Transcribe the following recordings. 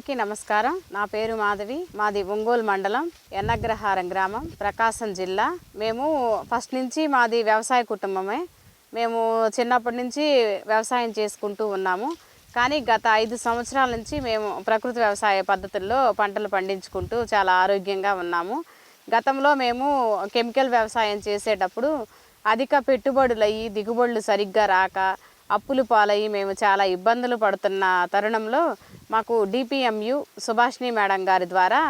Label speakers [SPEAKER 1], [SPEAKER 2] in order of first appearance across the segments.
[SPEAKER 1] అందరికీ నమస్కారం. నా పేరు మాధవి. మాది ఒంగోలు మండలం ఎన్నగ్రహారం గ్రామం ప్రకాశం జిల్లా. మేము ఫస్ట్ నుంచి మాది వ్యవసాయ కుటుంబమే. మేము చిన్నప్పటి నుంచి వ్యవసాయం చేసుకుంటూ ఉన్నాము. కానీ గత ఐదు సంవత్సరాల నుంచి మేము ప్రకృతి వ్యవసాయ పద్ధతుల్లో పంటలు పండించుకుంటూ చాలా ఆరోగ్యంగా ఉన్నాము. గతంలో మేము కెమికల్ వ్యవసాయం చేసేటప్పుడు అధిక పెట్టుబడులు అయ్యి దిగుబడులు సరిగ్గా రాక అప్పులు పాలయ్యి మేము చాలా ఇబ్బందులు పడుతున్న తరుణంలో మాకు డిపిఎంయు సుభాష్ని మేడం గారి ద్వారా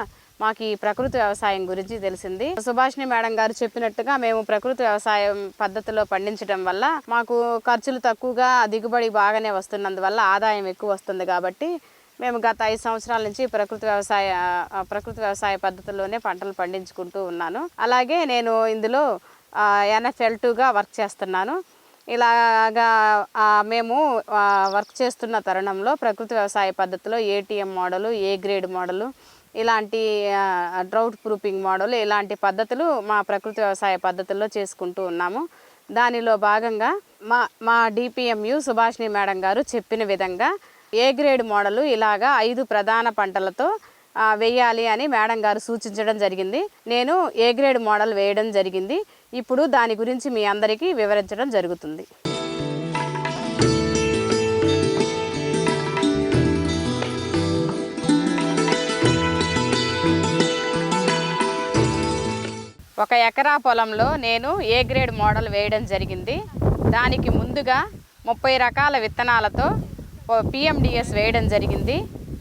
[SPEAKER 1] మాకు ఈ ప్రకృతి వ్యవసాయం గురించి తెలిసింది. సుభాష్ని మేడం గారు చెప్పినట్టుగా మేము ప్రకృతి వ్యవసాయం పద్ధతిలో పండించడం వల్ల మాకు ఖర్చులు తక్కువగా దిగుబడి బాగానే వస్తున్నందువల్ల ఆదాయం ఎక్కువ వస్తుంది కాబట్టి మేము గత ఐదు సంవత్సరాల నుంచి ప్రకృతి వ్యవసాయ ప్రకృతి వ్యవసాయ పద్ధతిలోనే పంటలు పండించుకుంటూ ఉన్నాను. అలాగే నేను ఇందులో ఎన్ఎఫ్ఎల్ టూగా వర్క్ చేస్తున్నాను. ఇలాగా మేము వర్క్ చేస్తున్న తరుణంలో ప్రకృతి వ్యవసాయ పద్ధతిలో ATM model A grade model ఇలాంటి డ్రౌట్ ప్రూఫింగ్ మోడల్ ఇలాంటి పద్ధతులు మా ప్రకృతి వ్యవసాయ పద్ధతుల్లో చేసుకుంటూ ఉన్నాము. దానిలో భాగంగా మా మా డిపిఎంయు సుభాష్ని మేడం గారు చెప్పిన విధంగా ఏ గ్రేడ్ మోడలు ఇలాగా ఐదు ప్రధాన పంటలతో వేయాలి అని మేడం గారు సూచించడం జరిగింది. నేను ఏ గ్రేడ్ మోడల్ వేయడం జరిగింది. ఇప్పుడు దాని గురించి మీ అందరికీ వివరించడం జరుగుతుంది. ఒక ఎకరా పొలంలో నేను ఏ గ్రేడ్ మోడల్ వేయడం జరిగింది. దానికి ముందుగా ముప్పై రకాల విత్తనాలతో పిఎండిఎస్ వేయడం జరిగింది.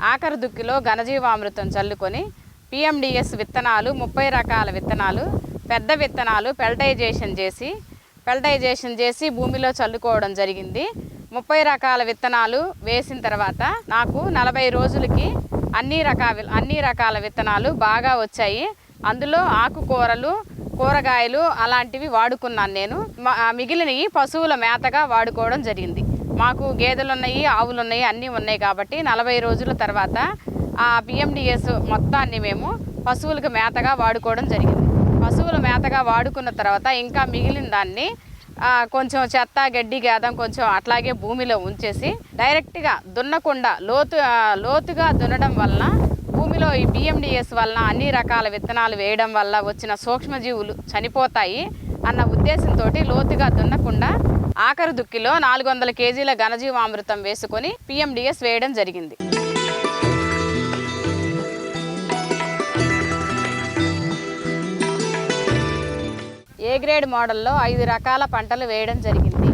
[SPEAKER 1] ఆఖరి దుక్కిలో ఘనజీవామృతం చల్లుకొని పిఎండిఎస్ విత్తనాలు ముప్పై రకాల విత్తనాలు పెద్ద విత్తనాలు పెల్టైజేషన్ చేసి పెల్టైజేషన్ చేసి భూమిలో చల్లుకోవడం జరిగింది. ముప్పై రకాల విత్తనాలు వేసిన తర్వాత నాకు నలభై రోజులకి అన్ని రకాల అన్ని రకాల విత్తనాలు బాగా వచ్చాయి. అందులో ఆకుకూరలు కూరగాయలు అలాంటివి వాడుకున్నాను నేను. మిగిలినవి పశువుల మేతగా వాడుకోవడం జరిగింది. మాకు గేదెలు ఉన్నాయి ఆవులు ఉన్నాయి అన్నీ ఉన్నాయి కాబట్టి నలభై రోజుల తర్వాత ఆ పిఎండిఎస్ మొత్తాన్ని మేము పశువులకు మేతగా వాడుకోవడం జరిగింది. పశువుల మేతగా వాడుకున్న తర్వాత ఇంకా మిగిలిన దాన్ని కొంచెం చెత్త గడ్డి గేదం కొంచెం అట్లాగే భూమిలో ఉంచేసి డైరెక్ట్గా దున్నకుండా లోతు లోతుగా దున్నడం వలన భూమిలో ఈ బిఎండిఎస్ వలన అన్ని రకాల విత్తనాలు వేయడం వల్ల వచ్చిన సూక్ష్మజీవులు చనిపోతాయి అన్న ఉద్దేశంతో లోతుగా దున్నకుండా ఆఖరి దుక్కిలో నాలుగు వందల కేజీల ఘనజీవామృతం వేసుకొని పిఎండిఎస్ వేయడం జరిగింది. ఏ గ్రేడ్ మోడల్లో ఐదు రకాల పంటలు వేయడం జరిగింది.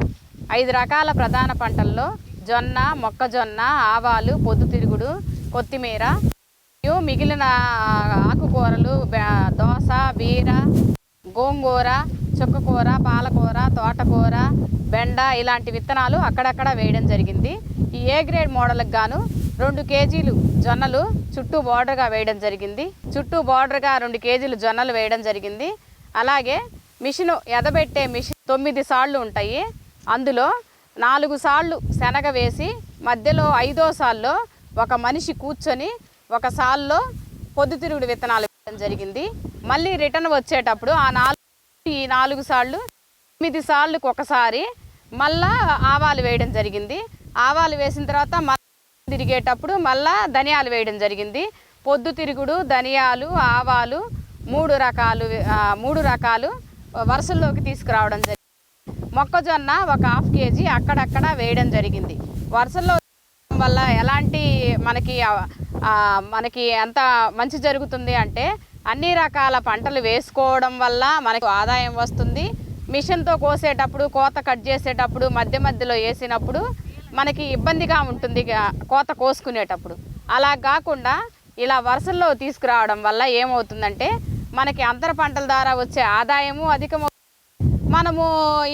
[SPEAKER 1] ఐదు రకాల ప్రధాన పంటల్లో జొన్న మొక్కజొన్న ఆవాలు పొద్దుతిరుగుడు కొత్తిమీర మరియు మిగిలిన ఆకుకూరలు దోస బీర గోంగూర చుక్కకూర పాలకూర తోటకూర బెండ ఇలాంటి విత్తనాలు అక్కడక్కడ వేయడం జరిగింది. ఈ ఏ గ్రేడ్ మోడల్కి గాను రెండు కేజీలు జొన్నలు చుట్టూ బార్డర్గా వేయడం జరిగింది. చుట్టూ బార్డర్గా రెండు కేజీలు జొన్నలు వేయడం జరిగింది. అలాగే మిషన్ ఎదబెట్టే మిషన్ తొమ్మిది సార్లు ఉంటాయి. అందులో నాలుగు సార్లు శనగ వేసి మధ్యలో ఐదో సాల్లో ఒక మనిషి కూర్చొని ఒక సాల్లో పొద్దుతిరుగుడు విత్తనాలు వేయడం జరిగింది. మళ్ళీ రిటర్న్ వచ్చేటప్పుడు ఆ నాలుగు ఈ నాలుగు సార్లు తొమ్మిది సాళ్ళకు ఒకసారి మళ్ళా ఆవాలు వేయడం జరిగింది. ఆవాలు వేసిన తర్వాత మళ్ళీ తిరిగేటప్పుడు మళ్ళా ధనియాలు వేయడం జరిగింది. పొద్దుతిరుగుడు ధనియాలు ఆవాలు మూడు రకాలు మూడు రకాలు వరుసల్లోకి తీసుకురావడం జరిగింది. మొక్కజొన్న ఒక హాఫ్ కేజీ అక్కడక్కడ వేయడం జరిగింది. వరుసల్లో వేయడం వల్ల ఎలాంటి మనకి మనకి ఎంత మంచి జరుగుతుంది అంటే అన్ని రకాల పంటలు వేసుకోవడం వల్ల మనకు ఆదాయం వస్తుంది. మిషన్తో కోసేటప్పుడు కోత కట్ చేసేటప్పుడు మధ్య మధ్యలో వేసినప్పుడు మనకి ఇబ్బందిగా ఉంటుంది కోత కోసుకునేటప్పుడు. అలా కాకుండా ఇలా వరుసల్లో తీసుకురావడం వల్ల ఏమవుతుందంటే మనకి అంతర పంటల ద్వారా వచ్చే ఆదాయము అధికమవు మనము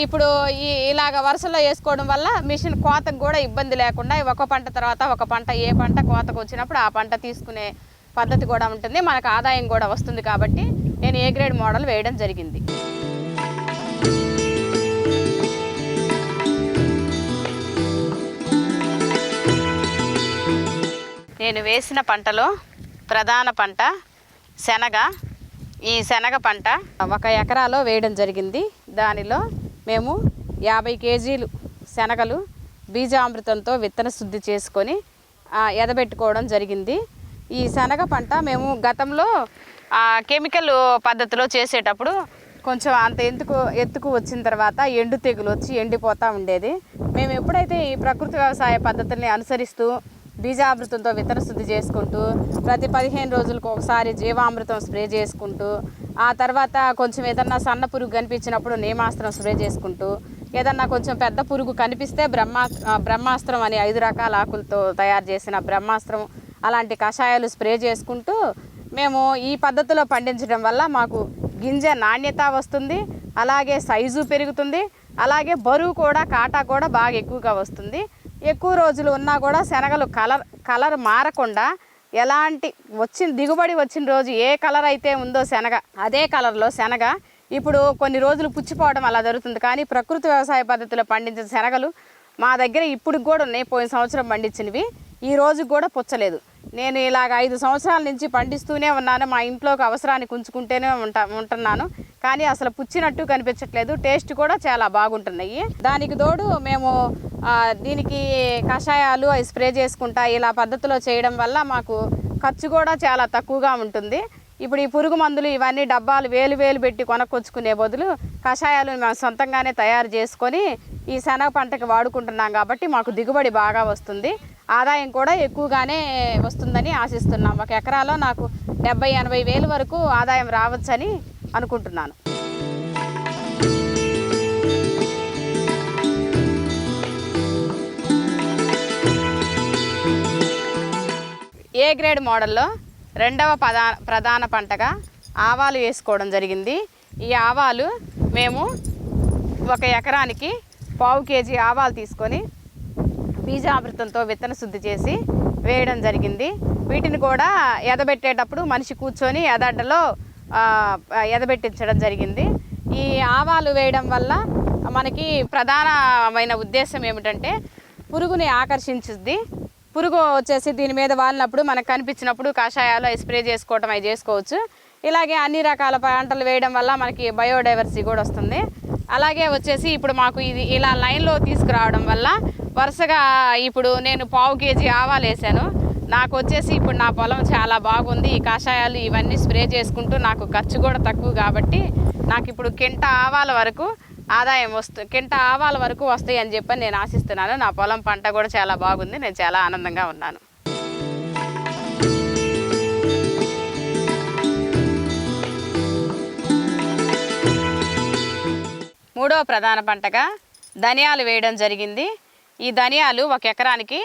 [SPEAKER 1] ఇప్పుడు ఈ ఇలాగ వరుసలో వేసుకోవడం వల్ల మిషన్ కోతకు కూడా ఇబ్బంది లేకుండా ఒక పంట తర్వాత ఒక పంట ఏ పంట కోతకు వచ్చినప్పుడు ఆ పంట తీసుకునే పద్ధతి కూడా ఉంటుంది. మనకు ఆదాయం కూడా వస్తుంది కాబట్టి నేను ఏ గ్రేడ్ మోడల్ వేయడం జరిగింది. నేను వేసిన పంటలో ప్రధాన పంట శనగ. ఈ శనగ పంట ఒక ఎకరాలో వేయడం జరిగింది. దానిలో మేము యాభై కేజీలు శనగలు బీజామృతంతో విత్తన శుద్ధి చేసుకొని ఎదబెట్టుకోవడం జరిగింది. ఈ శనగ పంట మేము గతంలో కెమికల్ పద్ధతిలో చేసేటప్పుడు కొంచెం అంత ఎందుకు ఎత్తుకు వచ్చిన తర్వాత ఎండు తెగులు వచ్చి ఎండిపోతూ ఉండేది. మేము ఎప్పుడైతే ఈ ప్రకృతి వ్యవసాయ పద్ధతుల్ని అనుసరిస్తూ బీజామృతంతో విత్తన శుద్ధి చేసుకుంటూ ప్రతి పదిహేను రోజులకు ఒకసారి జీవామృతం స్ప్రే చేసుకుంటూ ఆ తర్వాత కొంచెం ఏదన్నా సన్న పురుగు కనిపించినప్పుడు నేమాస్త్రం స్ప్రే చేసుకుంటూ ఏదన్నా కొంచెం పెద్ద పురుగు కనిపిస్తే బ్రహ్మా బ్రహ్మాస్త్రం అని ఐదు రకాల ఆకులతో తయారు చేసిన బ్రహ్మాస్త్రం అలాంటి కషాయాలు స్ప్రే చేసుకుంటూ మేము ఈ పద్ధతిలో పండించడం వల్ల మాకు గింజ నాణ్యత వస్తుంది అలాగే సైజు పెరుగుతుంది అలాగే బరువు కూడా కాటా కూడా బాగా ఎక్కువగా వస్తుంది. ఎక్కువ రోజులు ఉన్నా కూడా శనగలు కలర్ కలర్ మారకుండా ఎలాంటి వచ్చిన దిగుబడి వచ్చిన రోజు ఏ కలర్ అయితే ఉందో శనగ అదే కలర్లో శనగ ఇప్పుడు కొన్ని రోజులు పుచ్చిపోవడం అలా జరుగుతుంది. కానీ ప్రకృతి వ్యవసాయ పద్ధతిలో పండించిన శనగలు మా దగ్గర ఇప్పుడు కూడా ఉన్నాయి. పోయిన సంవత్సరం పండించినవి. ఈ రోజు కూడా పుచ్చలేదు. నేను ఇలాగ ఐదు సంవత్సరాల నుంచి పండిస్తూనే ఉన్నాను. మా ఇంట్లోకి అవసరానికి ఉంచుకుంటూనే ఉంటా ఉంటున్నాను. కానీ అసలు పుచ్చినట్టు కనిపించట్లేదు. టేస్ట్ కూడా చాలా బాగుంటున్నాయి. దానికి తోడు మేము దీనికి కషాయాలు అవి స్ప్రే చేసుకుంటా ఇలా పద్ధతిలో చేయడం వల్ల మాకు ఖర్చు కూడా చాలా తక్కువగా ఉంటుంది. ఇప్పుడు ఈ పురుగు మందులు ఇవన్నీ డబ్బాలు వేలు వేలు పెట్టి కొనక్కొచ్చుకునే బదులు కషాయాలు మేము సొంతంగానే తయారు చేసుకొని ఈ శనగ పంటకి వాడుకుంటున్నాం కాబట్టి మాకు దిగుబడి బాగా వస్తుంది. ఆదాయం కూడా ఎక్కువగానే వస్తుందని ఆశిస్తున్నాం. ఒక ఎకరాలో నాకు డెబ్బై ఎనభై వేలు వరకు ఆదాయం రావచ్చని అనుకుంటున్నాను. ఏ గ్రేడ్ మోడల్లో రెండవ ప్రధా ప్రధాన పంటగా ఆవాలు వేసుకోవడం జరిగింది. ఈ ఆవాలు మేము ఒక ఎకరానికి పావు కేజీ ఆవాలు తీసుకొని బీజామృతంతో విత్తన శుద్ధి చేసి వేయడం జరిగింది. వీటిని కూడా ఎదబెట్టేటప్పుడు మనిషి కూర్చొని ఎదడ్డలో ఎదబెట్టించడం జరిగింది. ఈ ఆవాలు వేయడం వల్ల మనకి ప్రధానమైన ఉద్దేశం ఏమిటంటే పురుగుని ఆకర్షించుద్ది. పురుగు వచ్చేసి దీని మీద వాలినప్పుడు మనకు కనిపించినప్పుడు కషాయాలు అవి స్ప్రే చేసుకోవటం అవి చేసుకోవచ్చు. ఇలాగే అన్ని రకాల పంటలు వేయడం వల్ల మనకి బయోడైవర్సిటీ కూడా వస్తుంది. అలాగే వచ్చేసి ఇప్పుడు మాకు ఇది ఇలా లైన్లో తీసుకురావడం వల్ల వరుసగా ఇప్పుడు నేను పావు కేజీ ఆవాలు వేసాను. నాకు వచ్చేసి ఇప్పుడు నా పొలం చాలా బాగుంది. ఈ కషాయాలు ఇవన్నీ స్ప్రే చేసుకుంటూ నాకు ఖర్చు కూడా తక్కువ కాబట్టి నాకు ఇప్పుడు కింట ఆవాల వరకు ఆదాయం వస్తు కింట ఆవాల వరకు వస్తాయి అని చెప్పని నేను ఆశిస్తున్నాను. నా పొలం పంట కూడా చాలా బాగుంది. నేను చాలా ఆనందంగా ఉన్నాను. మూడవ ప్రధాన పంటగా ధనియాలు వేయడం జరిగింది. ఈ ధనియాలు ఒక ఎకరానికి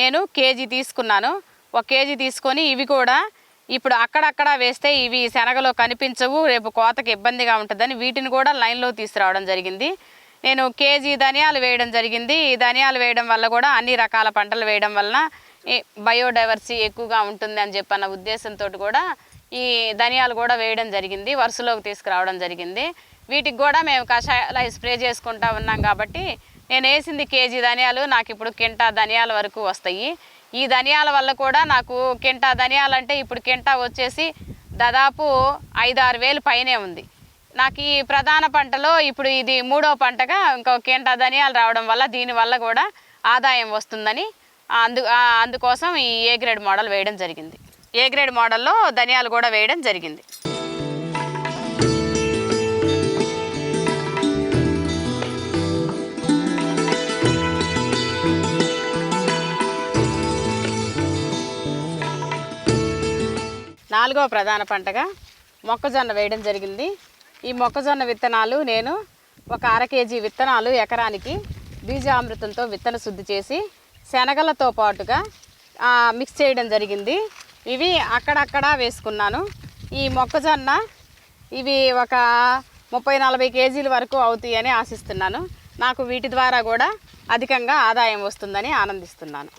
[SPEAKER 1] నేను కేజీ తీసుకున్నాను. ఒక కేజీ తీసుకొని ఇవి కూడా ఇప్పుడు అక్కడక్కడ వేస్తే ఇవి శనగలో కనిపించవు రేపు కోతకు ఇబ్బందిగా ఉంటుందని వీటిని కూడా లైన్లో తీసుకురావడం జరిగింది. నేను కేజీ ధనియాలు వేయడం జరిగింది. ఈ ధనియాలు వేయడం వల్ల కూడా అన్ని రకాల పంటలు వేయడం వలన ఈ బయోడైవర్సిటీ ఎక్కువగా ఉంటుంది అని చెప్పన్న ఉద్దేశంతో కూడా ఈ ధనియాలు కూడా వేయడం జరిగింది వరుసలోకి తీసుకురావడం జరిగింది. వీటికి కూడా మేము కషాయాలు స్ప్రే చేసుకుంటా ఉన్నాం కాబట్టి నేను వేసింది కేజీ ధనియాలు నాకు ఇప్పుడు కింటా ధనియాల వరకు వస్తాయి. ఈ ధనియాల వల్ల కూడా నాకు కింటా ధనియాలు అంటే ఇప్పుడు కింటా వచ్చేసి దాదాపు ఐదు ఆరు వేలు పైనే ఉంది. నాకు ఈ ప్రధాన పంటలో ఇప్పుడు ఇది మూడో పంటగా ఇంకో కింటా ధనియాలు రావడం వల్ల దీనివల్ల కూడా ఆదాయం వస్తుందని అందు అందుకోసం ఈ ఏ గ్రేడ్ మోడల్ వేయడం జరిగింది. ఏ గ్రేడ్ మోడల్లో ధనియాలు కూడా వేయడం జరిగింది. నాలుగవ ప్రధాన పంటగా మొక్కజొన్న వేయడం జరిగింది. ఈ మొక్కజొన్న విత్తనాలు నేను ఒక అర కేజీ విత్తనాలు ఎకరానికి బీజామృతంతో విత్తన శుద్ధి చేసి శనగలతో పాటుగా మిక్స్ చేయడం జరిగింది. ఇవి అక్కడక్కడ వేసుకున్నాను. ఈ మొక్కజొన్న ఇవి ఒక ముప్పై నలభై కేజీల వరకు అవుతాయని ఆశిస్తున్నాను. నాకు వీటి ద్వారా కూడా అధికంగా ఆదాయం వస్తుందని ఆనందిస్తున్నాను.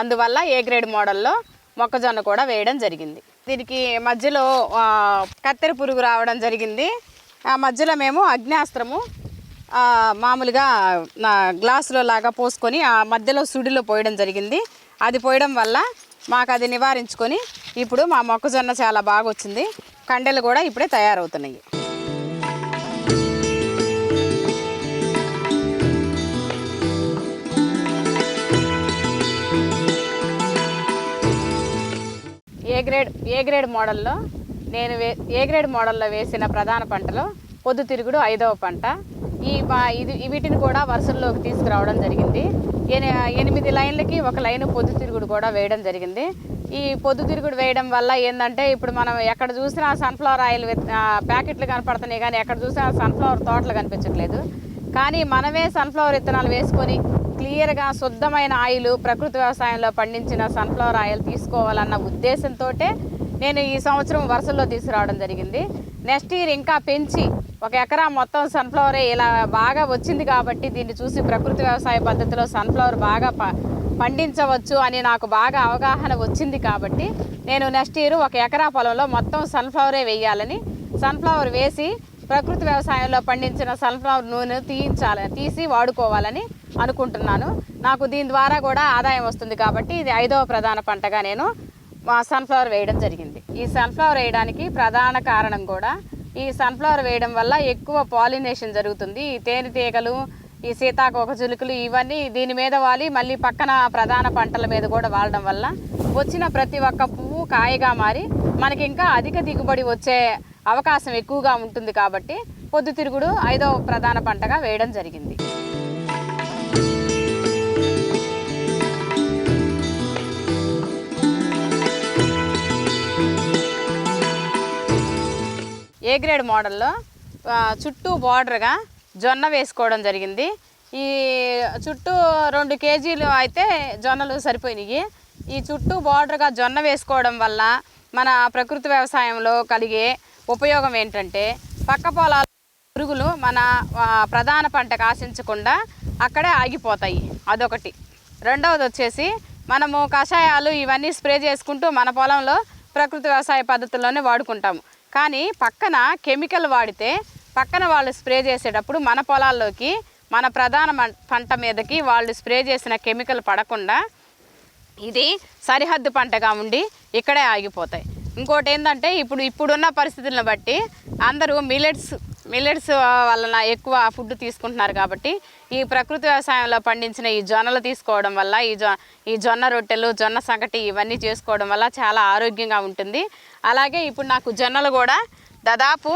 [SPEAKER 1] అందువల్ల ఏ గ్రేడ్ మోడల్లో మొక్కజొన్న కూడా వేయడం జరిగింది. దీనికి మధ్యలో కత్తెర పురుగు రావడం జరిగింది. ఆ మధ్యలో మేము అగ్నేస్త్రము మామూలుగా నా గ్లాసులో లాగా పోసుకొని ఆ మధ్యలో సుడిలో పోయడం జరిగింది. అది పోయడం వల్ల మాకు అది నివారించుకొని ఇప్పుడు మా మొక్కజొన్న చాలా బాగా వచ్చింది కండెలు కూడా ఇప్పుడే తయారవుతున్నాయి. ఏ గ్రేడ్ ఏ గ్రేడ్ మోడల్లో నేను వే ఏ గ్రేడ్ మోడల్లో వేసిన ప్రధాన పంటలో పొద్దుతిరుగుడు ఐదవ పంట. ఈ ఇది వీటిని కూడా వరుసల్లోకి తీసుకురావడం జరిగింది. ఎనిమిది లైన్లకి ఒక లైన్ పొద్దుతిరుగుడు కూడా వేయడం జరిగింది. ఈ పొద్దుతిరుగుడు వేయడం వల్ల ఏంటంటే ఇప్పుడు మనం ఎక్కడ చూసినా సన్ఫ్లవర్ ఆయిల్ ప్యాకెట్లు కనపడుతున్నాయి కానీ ఎక్కడ చూసినా సన్ఫ్లవర్ తోటలు కనిపించట్లేదు. కానీ మనమే సన్ఫ్లవర్ విత్తనాలు వేసుకొని క్లియర్గా శుద్ధమైన ఆయిల్ ప్రకృతి వ్యవసాయంలో పండించిన సన్ఫ్లవర్ ఆయిల్ తీసుకోవాలన్న ఉద్దేశంతో నేను ఈ సంవత్సరం వరుసల్లో తీసుకురావడం జరిగింది. నెక్స్ట్ ఇయర్ ఇంకా పెంచి ఒక ఎకరా మొత్తం సన్ఫ్లవరే ఇలా బాగా వచ్చింది కాబట్టి దీన్ని చూసి ప్రకృతి వ్యవసాయ పద్ధతిలో సన్ఫ్లవర్ బాగా ప పండించవచ్చు అని నాకు బాగా అవగాహన వచ్చింది కాబట్టి నేను నెక్స్ట్ ఇయర్ ఒక ఎకరా పొలంలో మొత్తం సన్ఫ్లవరే వేయాలని సన్ఫ్లవర్ వేసి ప్రకృతి వ్యవసాయంలో పండించిన సన్ఫ్లవర్ నూనె తీయించాలి తీసి వాడుకోవాలని అనుకుంటున్నాను. నాకు దీని ద్వారా కూడా ఆదాయం వస్తుంది కాబట్టి ఇది ఐదవ ప్రధాన పంటగా నేను సన్ఫ్లవర్ వేయడం జరిగింది. ఈ సన్ఫ్లవర్ వేయడానికి ప్రధాన కారణం కూడా ఈ సన్ఫ్లవర్ వేయడం వల్ల ఎక్కువ పాలినేషన్ జరుగుతుంది. ఈ తేనెటీగలు ఈ సీతాకోక ఇవన్నీ దీని మీద వాలి మళ్ళీ పక్కన ప్రధాన పంటల మీద కూడా వాడడం వల్ల వచ్చిన ప్రతి ఒక్క పువ్వు కాయగా మారి మనకి ఇంకా అధిక దిగుబడి వచ్చే అవకాశం ఎక్కువగా ఉంటుంది కాబట్టి పొద్దుతిరుగుడు ఐదవ ప్రధాన పంటగా వేయడం జరిగింది. ఏ గ్రేడ్ మోడల్లో? చుట్టూ బార్డర్గా జొన్న వేసుకోవడం జరిగింది. ఈ చుట్టూ రెండు కేజీలు అయితే జొన్నలు సరిపోయినాయి. ఈ చుట్టూ బార్డర్గా జొన్న వేసుకోవడం వల్ల మన ప్రకృతి వ్యవసాయంలో కలిగే ఉపయోగం ఏంటంటే పక్క పొలాల పురుగులు మన ప్రధాన పంటకు ఆశించకుండా అక్కడే ఆగిపోతాయి. అదొకటి. రెండవది వచ్చేసి మనము కషాయాలు ఇవన్నీ స్ప్రే చేసుకుంటూ మన పొలంలో ప్రకృతి వ్యవసాయ పద్ధతుల్లోనే వాడుకుంటాము. కానీ పక్కన కెమికల్ వాడితే పక్కన వాళ్ళు స్ప్రే చేసేటప్పుడు మన పొలాల్లోకి మన ప్రధాన మం- పంట మీదకి వాళ్ళు స్ప్రే చేసిన కెమికల్ పడకుండా ఇది సరిహద్దు పంటగా ఉండి ఇక్కడే ఆగిపోతాయి. ఇంకోటి ఏంటంటే ఇప్పుడు ఇప్పుడున్న పరిస్థితులను బట్టి అందరూ మిల్లెట్స్ మిల్లెట్స్ వలన ఎక్కువ ఫుడ్ తీసుకుంటున్నారు కాబట్టి ఈ ప్రకృతి వ్యవసాయంలో పండించిన ఈ జొన్నలు తీసుకోవడం వల్ల ఈ జొ ఈ జొన్న రొట్టెలు జొన్న సంగటి ఇవన్నీ చేసుకోవడం వల్ల చాలా ఆరోగ్యంగా ఉంటుంది. అలాగే ఇప్పుడు నాకు జొన్నలు కూడా దాదాపు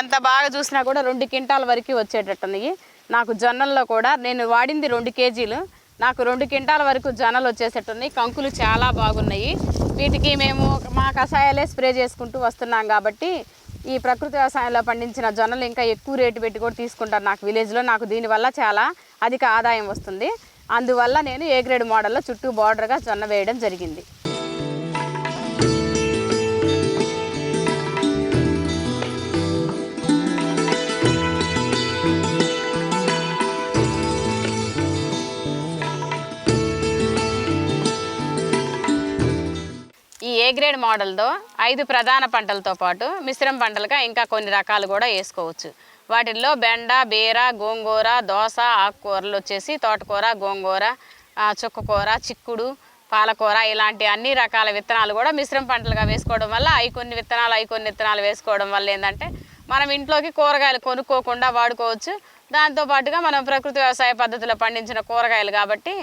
[SPEAKER 1] ఎంత బాగా చూసినా కూడా రెండు క్వింటాల వరకు వచ్చేటట్టున్నాయి నాకు జొన్నల్లో కూడా నేను వాడింది రెండు కేజీలు. నాకు రెండు క్వింటాల వరకు జొన్నలు వచ్చేసేట్టున్నాయి కంకులు చాలా బాగున్నాయి. వీటికి మేము మా కషాయాలే స్ప్రే చేసుకుంటూ వస్తున్నాం కాబట్టి ఈ ప్రకృతి వ్యవసాయంలో పండించిన జొన్నలు ఇంకా ఎక్కువ రేటు పెట్టి కూడా తీసుకుంటారు నాకు విలేజ్లో. నాకు దీనివల్ల చాలా అధిక ఆదాయం వస్తుంది. అందువల్ల నేను ఏ గ్రేడ్ మోడల్లో చుట్టూ బార్డర్గా జొన్న వేయడం జరిగింది. ఏ గ్రేడ్ మోడల్తో ఐదు ప్రధాన పంటలతో పాటు మిశ్రమ పంటలుగా ఇంకా కొన్ని రకాలు కూడా వేసుకోవచ్చు. వాటిల్లో బెండ బీర గోంగూర దోస ఆకుకూరలు వచ్చేసి తోటకూర గోంగూర చుక్కకూర చిక్కుడు పాలకూర ఇలాంటి అన్ని రకాల విత్తనాలు కూడా మిశ్రమ పంటలుగా వేసుకోవడం వల్ల అవి కొన్ని విత్తనాలు అవి కొన్ని విత్తనాలు వేసుకోవడం వల్ల ఏంటంటే మనం ఇంట్లోకి కూరగాయలు కొనుక్కోకుండా వాడుకోవచ్చు. దాంతోపాటుగా మనం ప్రకృతి వ్యవసాయ పద్ధతిలో పండించిన కూరగాయలు కాబట్టి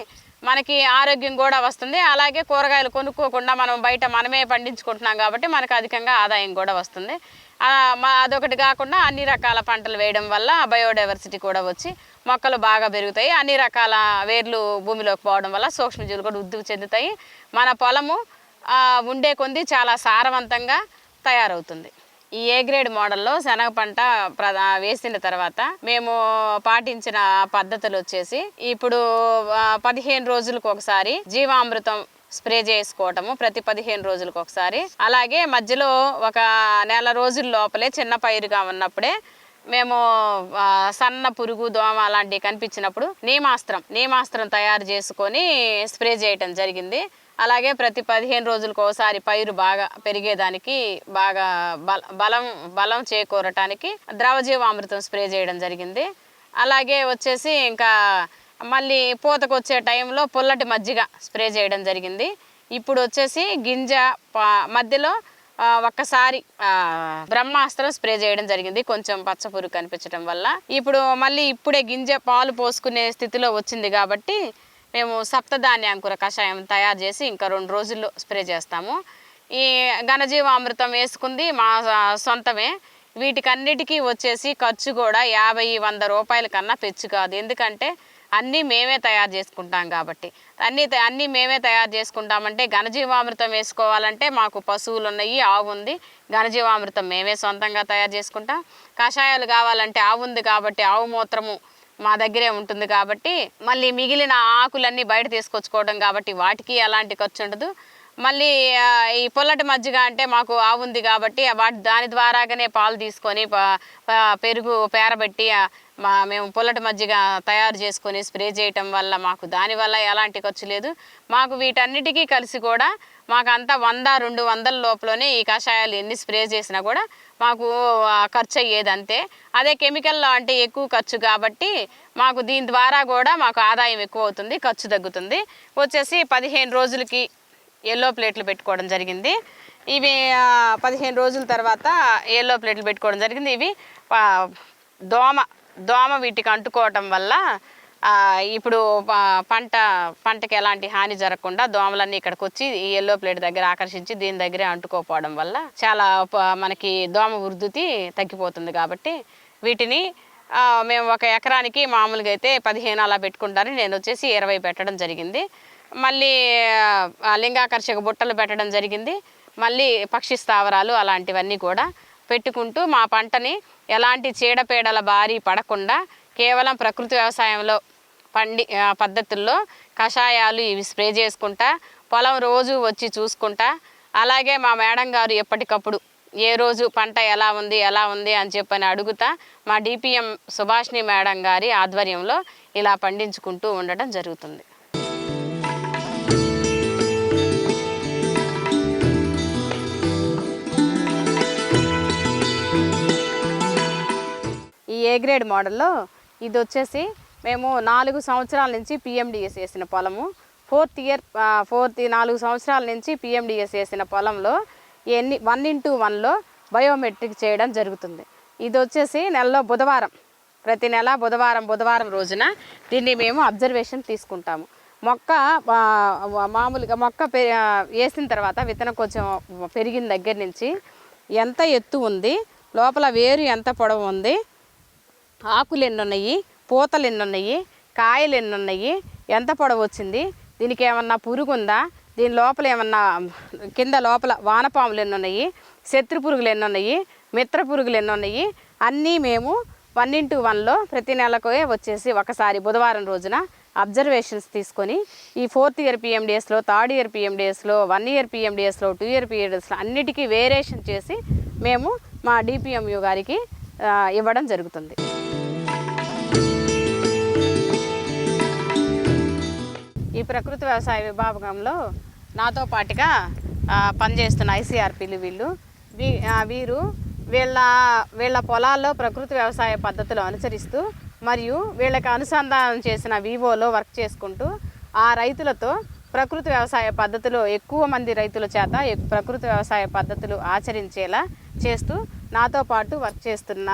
[SPEAKER 1] మనకి ఆరోగ్యం కూడా వస్తుంది. అలాగే కూరగాయలు కొనుక్కోకుండా మనం బయట మనమే పండించుకుంటున్నాం కాబట్టి మనకు అధికంగా ఆదాయం కూడా వస్తుంది. అదొకటి కాకుండా అన్ని రకాల పంటలు వేయడం వల్ల బయోడైవర్సిటీ కూడా వచ్చి మొక్కలు బాగా పెరుగుతాయి. అన్ని రకాల వేర్లు భూమిలోకి పోవడం వల్ల సూక్ష్మజీవులు కూడా వృద్ధి చెందుతాయి. మన పొలము ఉండే కొంది చాలా సారవంతంగా తయారవుతుంది. ఈ ఏ గ్రేడ్ మోడల్లో శనగ పంట ప్రధా వేసిన తర్వాత మేము పాటించిన పద్ధతులు వచ్చేసి ఇప్పుడు పదిహేను రోజులకు ఒకసారి జీవామృతం స్ప్రే చేసుకోవటము ప్రతి పదిహేను రోజులకు ఒకసారి. అలాగే మధ్యలో ఒక నెల రోజుల లోపలే చిన్న పైరుగా ఉన్నప్పుడే మేము సన్న పురుగు దోమ అలాంటివి కనిపించినప్పుడు నీమాస్త్రం నీమాస్త్రం తయారు చేసుకొని స్ప్రే చేయటం జరిగింది. అలాగే ప్రతి పదిహేను రోజులకు ఒకసారి పైరు బాగా పెరిగేదానికి బాగా బల బలం బలం చేకూరటానికి ద్రవజీవామృతం స్ప్రే చేయడం జరిగింది. అలాగే వచ్చేసి ఇంకా మళ్ళీ పూతకు వచ్చే టైంలో పుల్లటి మజ్జిగ స్ప్రే చేయడం జరిగింది. ఇప్పుడు వచ్చేసి గింజ మధ్యలో ఒక్కసారి బ్రహ్మాస్త్రం స్ప్రే చేయడం జరిగింది కొంచెం పచ్చపురుగు కనిపించడం వల్ల. ఇప్పుడు మళ్ళీ ఇప్పుడే గింజ పాలు పోసుకునే స్థితిలో వచ్చింది కాబట్టి మేము సప్తధాన్యాంకుర కషాయం తయారు చేసి ఇంకా రెండు రోజుల్లో స్ప్రే చేస్తాము. ఈ ఘనజీవామృతం వేసుకుంది మా సొంతమే. వీటికన్నిటికీ వచ్చేసి ఖర్చు కూడా యాభై వంద రూపాయల కన్నా పెచ్చు కాదు. ఎందుకంటే అన్నీ మేమే తయారు చేసుకుంటాం కాబట్టి. అన్నీ త- అన్నీ మేమే తయారు చేసుకుంటామంటే ఘనజీవామృతం వేసుకోవాలంటే మాకు పశువులు ఉన్నాయి ఆవు ఉంది. ఘనజీవామృతం మేమే సొంతంగా తయారు చేసుకుంటాం. కషాయాలు కావాలంటే ఆవు ఉంది కాబట్టి ఆవు మూత్రము మా దగ్గరే ఉంటుంది కాబట్టి మళ్ళీ మిగిలిన ఆకులన్నీ బయట తీసుకొచ్చుకోవడం కాబట్టి వాటికి ఎలాంటి ఖర్చు ఉండదు. మళ్ళీ ఈ పొల్లటి మజ్జిగ అంటే మాకు ఆవు ఉంది కాబట్టి వాటి దాని ద్వారాగానే పాలు తీసుకొని పెరుగు పేరబెట్టి మా మేము పొల్లటి మజ్జిగ తయారు చేసుకొని స్ప్రే చేయటం వల్ల మాకు దానివల్ల ఎలాంటి ఖర్చు లేదు. మాకు వీటన్నిటికీ కలిసి కూడా మాకు వంద రెండు వందల లోపలనే ఈ కషాయాలు ఎన్ని స్ప్రే చేసినా కూడా మాకు ఖర్చు అయ్యేది అంతే అదే కెమికల్లో అంటే ఎక్కువ ఖర్చు కాబట్టి మాకు దీని ద్వారా కూడా మాకు ఆదాయం ఎక్కువ అవుతుంది ఖర్చు తగ్గుతుంది. వచ్చేసి పదిహేను రోజులకి ఎల్లో ప్లేట్లు పెట్టుకోవడం జరిగింది. ఇవి పదిహేను రోజుల తర్వాత ఎల్లో ప్లేట్లు పెట్టుకోవడం జరిగింది. ఇవి దోమ దోమ వీటికి అంటుకోవటం వల్ల ఇప్పుడు పంట పంటకి ఎలాంటి హాని జరగకుండా దోమలన్నీ ఇక్కడికి వచ్చి ఈ ఎల్లో ప్లేట్ దగ్గర ఆకర్షించి దీని దగ్గరే అంటుకోపోవడం వల్ల చాలా ప- మనకి దోమ వృద్ధి తగ్గిపోతుంది కాబట్టి వీటిని మేము ఒక ఎకరానికి మామూలుగా అయితే పదిహేను అలా పెట్టుకుంటారు. నేను వచ్చేసి ఇరవై పెట్టడం జరిగింది. మళ్ళీ లింగాకర్షక బుట్టలు పెట్టడం జరిగింది. మళ్ళీ పక్షి స్థావరాలు అలాంటివన్నీ కూడా పెట్టుకుంటూ మా పంటని ఎలాంటి చీడపీడల బారి పడకుండా కేవలం ప్రకృతి వ్యవసాయంలో పండి పద్ధతుల్లో కషాయాలు ఇవి స్ప్రే చేసుకుంటా పొలం రోజు వచ్చి చూసుకుంటా. అలాగే మా మేడం గారు ఎప్పటికప్పుడు ఏ రోజు పంట ఎలా ఉంది ఎలా ఉంది అని చెప్పని అడుగుతా మా డిపిఎం సుభాష్ని మేడం గారి ఆధ్వర్యంలో ఇలా పండించుకుంటూ ఉండటం జరుగుతుంది. ఈ ఏ గ్రేడ్ మోడల్లో ఇది వచ్చేసి మేము నాలుగు సంవత్సరాల నుంచి పిఎండిఎస్ వేసిన పొలము. ఫోర్త్ ఇయర్ ఫోర్త్ నాలుగు సంవత్సరాల నుంచి పిఎండిఎస్ వేసిన పొలంలో ఎన్ని వన్ ఇంటూ వన్లో బయోమెట్రిక్ చేయడం జరుగుతుంది. ఇది వచ్చేసి నెలలో బుధవారం ప్రతి నెల బుధవారం బుధవారం రోజున దీన్ని మేము అబ్జర్వేషన్ తీసుకుంటాము. మొక్క మామూలుగా మొక్క పె వేసిన తర్వాత విత్తనం కొంచెం పెరిగిన దగ్గర నుంచి ఎంత ఎత్తు ఉంది లోపల వేరు ఎంత పొడవు ఉంది ఆకులు ఎన్ని ఉన్నాయి పూతలు ఎన్ని ఉన్నాయి కాయలు ఎన్ని ఉన్నాయి ఎంత పొడవు వచ్చింది దీనికి ఏమన్నా పురుగు ఉందా దీని లోపల ఏమన్నా కింద లోపల వానపాములు ఎన్ని ఉన్నాయి శత్రు పురుగులు ఎన్ని ఉన్నాయి మిత్ర పురుగులు ఎన్ని ఉన్నాయి అన్నీ మేము వన్ ఇంటూ వన్లో ప్రతి నెలకు వచ్చేసి ఒకసారి బుధవారం రోజున అబ్జర్వేషన్స్ తీసుకొని ఈ ఫోర్త్ ఇయర్ పిఎండిఎస్లో థర్డ్ ఇయర్ పిఎండిఎస్లో వన్ ఇయర్ పిఎండిఎస్లో టూ ఇయర్ పిఎండిఎస్లో అన్నిటికీ వేరియేషన్ చేసి మేము మా డిపిఎంయు గారికి ఇవ్వడం జరుగుతుంది. ఈ ప్రకృతి వ్యవసాయ విభాగంలో నాతో పాటుగా పనిచేస్తున్న ఐసీఆర్పీలు వీళ్ళు. వీ వీరు వీళ్ళ వీళ్ళ పొలాల్లో ప్రకృతి వ్యవసాయ పద్ధతులు అనుసరిస్తూ మరియు వీళ్ళకి అనుసంధానం చేసిన వివోలో వర్క్ చేసుకుంటూ ఆ రైతులతో ప్రకృతి వ్యవసాయ పద్ధతులు ఎక్కువ మంది రైతుల చేత ప్రకృతి వ్యవసాయ పద్ధతులు ఆచరించేలా చేస్తూ నాతో పాటు వర్క్ చేస్తున్న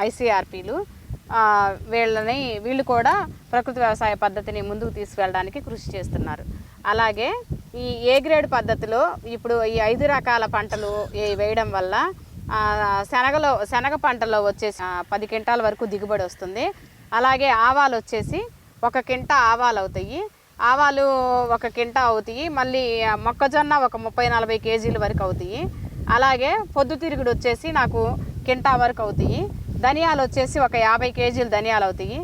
[SPEAKER 1] ఐసీఆర్పీలు వీళ్ళని వీళ్ళు కూడా ప్రకృతి వ్యవసాయ పద్ధతిని ముందుకు తీసుకెళ్ళడానికి కృషి చేస్తున్నారు. అలాగే ఈ ఏ గ్రేడ్ పద్ధతిలో ఇప్పుడు ఈ ఐదు రకాల పంటలు వేయడం వల్ల శనగలో శనగ పంటలో వచ్చేసి పది క్వింటాల వరకు దిగుబడి వస్తుంది. అలాగే ఆవాలు వచ్చేసి ఒక కింట ఆవాలు అవుతాయి. ఆవాలు ఒక కింట అవుతాయి. మళ్ళీ మొక్కజొన్న ఒక ముప్పై నలభై కేజీల వరకు అవుతాయి. అలాగే పొద్దుతిరుగుడు వచ్చేసి నాకు కింటా వరకు అవుతాయి. ధనియాలు వచ్చేసి ఒక యాభై కేజీలు ధనియాలు అవుతాయి.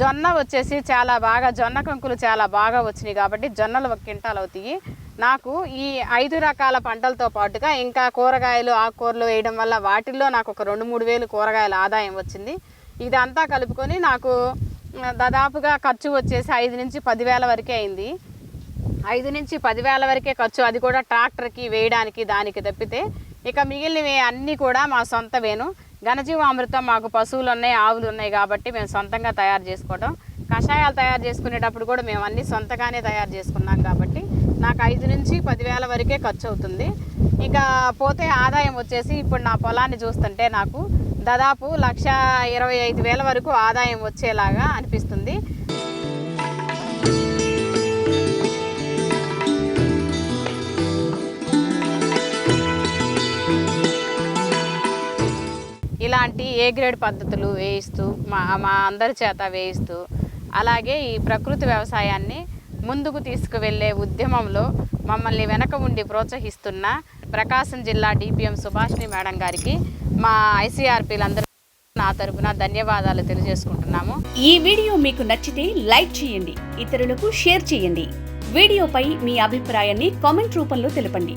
[SPEAKER 1] జొన్న వచ్చేసి చాలా బాగా జొన్న కంకులు చాలా బాగా వచ్చినాయి కాబట్టి జొన్నలు ఒక క్వింటాలు అవుతాయి. నాకు ఈ ఐదు రకాల పంటలతో పాటుగా ఇంకా కూరగాయలు ఆకుకూరలు వేయడం వల్ల వాటిల్లో నాకు ఒక రెండు మూడు వేలు కూరగాయల ఆదాయం వచ్చింది. ఇదంతా కలుపుకొని నాకు దాదాపుగా ఖర్చు వచ్చేసి ఐదు నుంచి పదివేల వరకే అయింది. ఐదు నుంచి పదివేల వరకే ఖర్చు అది కూడా ట్రాక్టర్కి వేయడానికి దానికి తప్పితే ఇక మిగిలినవి అన్నీ కూడా మా సొంతవేను ఘనజీవామృతం మాకు పశువులు ఉన్నాయి ఆవులు ఉన్నాయి కాబట్టి మేము సొంతంగా తయారు చేసుకోవడం కషాయాలు తయారు చేసుకునేటప్పుడు కూడా మేము అన్నీ సొంతగానే తయారు చేసుకున్నాం కాబట్టి నాకు ఐదు నుంచి పదివేల వరకే ఖర్చు అవుతుంది. ఇక పోతే ఆదాయం వచ్చేసి ఇప్పుడు నా పొలాన్ని చూస్తుంటే నాకు దాదాపు లక్ష ఇరవై ఐదు వేల వరకు ఆదాయం వచ్చేలాగా అనిపిస్తుంది. ఇలాంటి ఏ గ్రేడ్ పద్ధతులు వేయిస్తూ మా మా అందరి చేత వేయిస్తూ అలాగే ఈ ప్రకృతి వ్యవసాయాన్ని ముందుకు తీసుకువెళ్ళే ఉద్యమంలో మమ్మల్ని వెనక ఉండి ప్రోత్సహిస్తున్న ప్రకాశం జిల్లా డిపిఎం సుభాష్ని మేడం గారికి మా ఐసీఆర్పీలందరూ నా తరపున ధన్యవాదాలు తెలియజేసుకుంటున్నాము.
[SPEAKER 2] ఈ వీడియో మీకు నచ్చితే లైక్ చేయండి ఇతరులకు షేర్ చేయండి. వీడియోపై మీ అభిప్రాయాన్ని కామెంట్ రూపంలో తెలపండి.